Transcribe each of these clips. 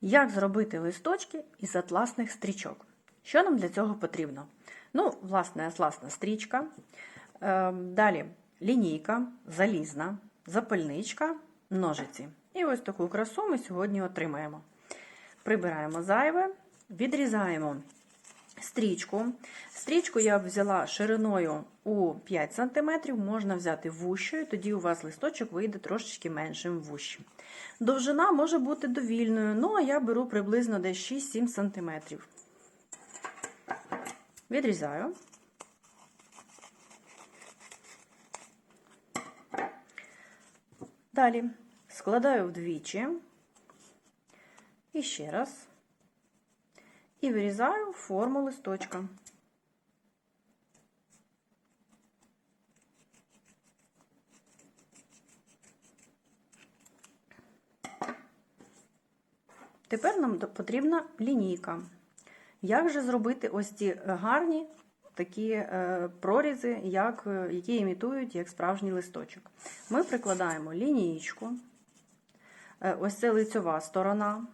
Як зробити листочки із атласних стрічок? Що нам для цього потрібно? Ну, власне, атласна стрічка. Е, Далі лінійка, залізна, запальничка, ножиці. І ось таку красу ми сьогодні отримаємо. Прибираємо зайве, відрізаємо стрічку. Стрічку я взяла шириною у 5 см, можна взяти вущою, тоді у вас листочок вийде трошечки меншим вущим. Довжина може бути довільною, ну а я беру приблизно десь 6-7 см. Відрізаю. Далі складаю вдвічі. І ще раз. І вирізаю форму листочка. Тепер нам потрібна лінійка. Як же зробити ось ці гарні такі е, прорізи, як, е, які імітують як справжній листочок? Ми прикладаємо лінієчку, е, ось це лицьова сторона,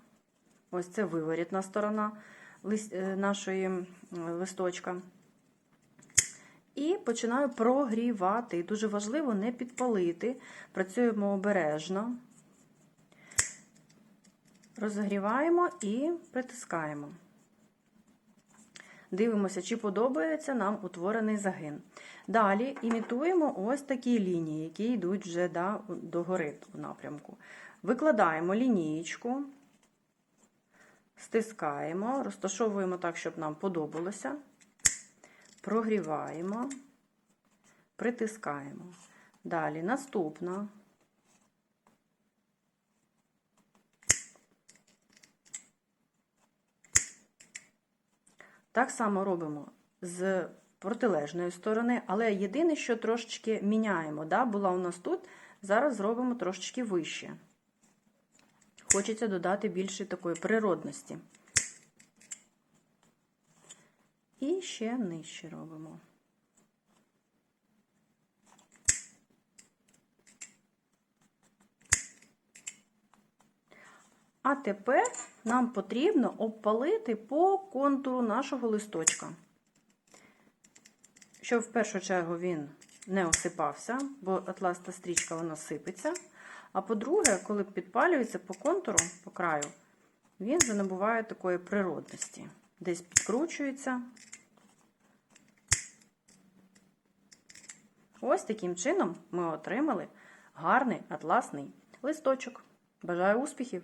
ось це виворітна сторона нашої листочка. І починаю прогрівати. Дуже важливо не підпалити. Працюємо обережно. Розігріваємо і притискаємо. Дивимося, чи подобається нам утворений загин. Далі імітуємо ось такі лінії, які йдуть вже до гори у напрямку. Викладаємо лінієчку, стискаємо, розташовуємо так, щоб нам подобалося. Прогріваємо, притискаємо. Далі наступна. Так само робимо з протилежної сторони, але єдине, що трошечки міняємо. Да? Була у нас тут, зараз зробимо трошечки вище. Хочеться додати більше такої природності. І ще нижче робимо. А тепер нам потрібно обпалити по контуру нашого листочка. Щоб в першу чергу він не осипався, бо атласна стрічка вона сипеться. А по-друге, коли підпалюється по контуру, по краю, він вже набуває такої природності. Десь підкручується. Ось таким чином ми отримали гарний атласний листочок. Бажаю успіхів!